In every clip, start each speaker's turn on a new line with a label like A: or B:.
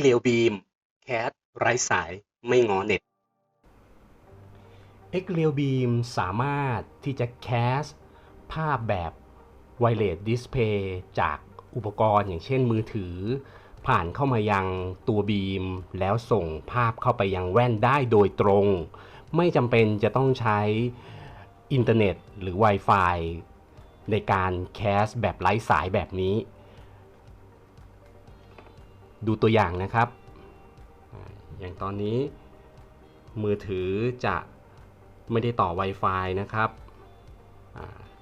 A: เรียวบีมแคสไร้สายไม่งอเน็ต x r e a l Beam สามารถที่จะแคสภาพแบบ Wireless Display จากอุปกรณ์อย่างเช่นมือถือ ผ่านเข้ามายังตัวบีม แล้วส่งภาพเข้าไปยังแว่นได้โดยตรง ไม่จำเป็นจะต้องใช้อินเทอร์เน็ตหรือ Wi-Fi ในการแคสแบบไร้สายแบบนี้ ดูตัวอย่างนะครับ อย่างตอนนี้มือถือจะไม่ได้ต่อ Wi-Fi นะครับ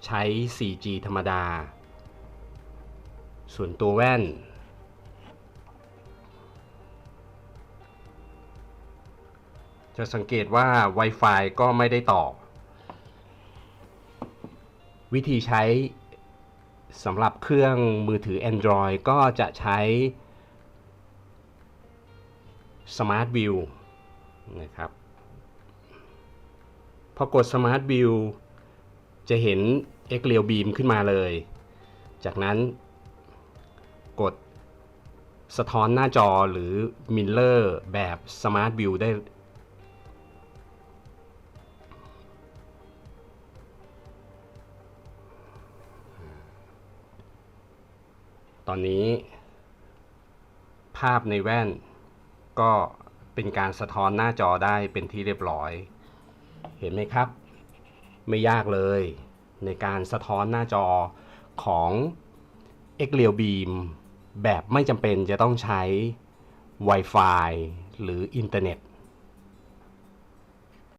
A: ใช้ 4G ธรรมดา ส่วนตัวแว่น จะสังเกตว่า Wi-Fi ก็ไม่ได้ต่อ วิธีใช้สำหรับเครื่องมือถือ Android ก็จะใช้ Smart View นะครับ พอกด Smart View จะเห็น x r e a l Beam ขึ้นมาเลย จากนั้นกดสะท้อนหน้าจอหรือ Mirror แบบ Smart View ได้ ตอนนี้ภาพในแว่น ก็เป็นการสะท้อนหน้าจอได้เป็นที่เรียบร้อย เห็นไหมครับ ไม่ยากเลยในการสะท้อนหน้าจอของ x r e a l Beam แบบไม่จำเป็นจะต้องใช้ Wi-Fi หรืออินเทอร์เน็ต